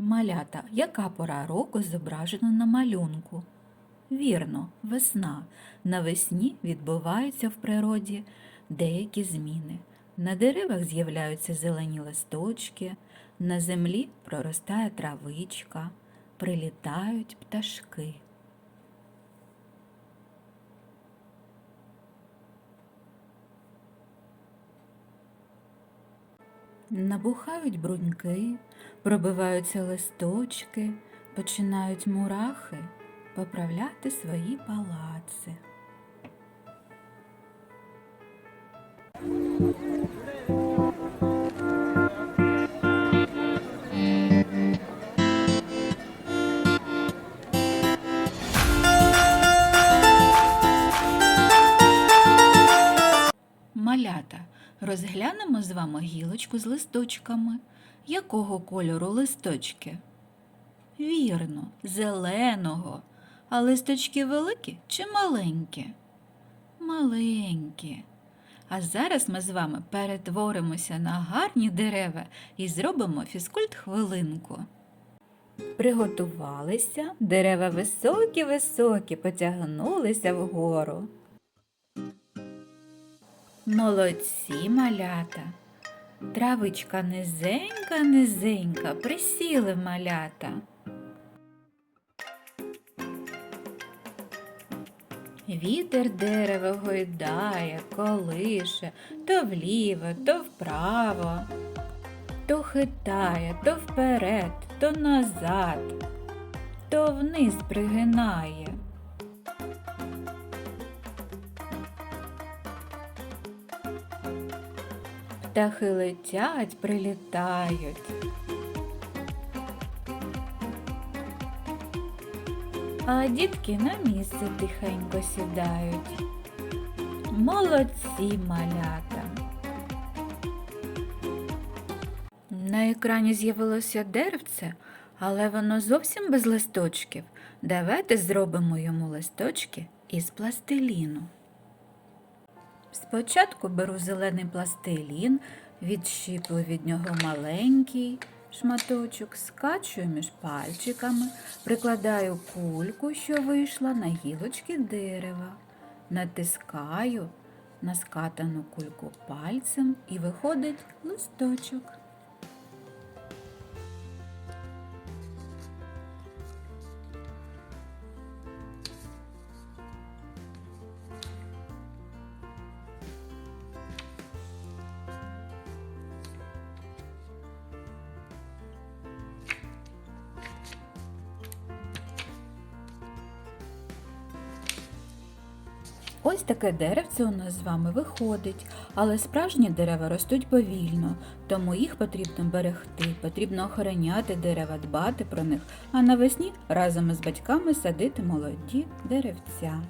Малята, яка пора року зображена на малюнку? Вірно, весна. Навесні відбуваються в природі деякі зміни. На деревах з'являються зелені листочки, на землі проростає травичка, прилітають пташки. Набухають бруньки, пробиваються листочки, починають мурахи поправляти свої палаци. Малята, розглянемо з вами гілочку з листочками. Якого кольору листочки? Вірно, зеленого. А листочки великі чи маленькі? Маленькі. А зараз ми з вами перетворимося на гарні дерева і зробимо фізкульт хвилинку. Приготувалися, дерева високі-високі потягнулися вгору. Молодці малята. Травичка низенька, низенька, присіли малята. Вітер дерева гойдає, колише, то вліво, то вправо, то хитає, то вперед, то назад, то вниз пригинає. Птахи летять, прилітають. А дітки на місце тихенько сідають. Молодці малята. На екрані з'явилося деревце, але воно зовсім без листочків. Давайте зробимо йому листочки із пластиліну. Спочатку беру зелений пластилін, відщіплю від нього маленький шматочок, скачую між пальчиками, прикладаю кульку, що вийшла на гілочки дерева, натискаю на скатану кульку пальцем і виходить листочок. Ось таке деревце у нас з вами виходить, але справжні дерева ростуть повільно, тому їх потрібно берегти, потрібно охороняти дерева, дбати про них, а навесні разом із батьками садити молоді деревця.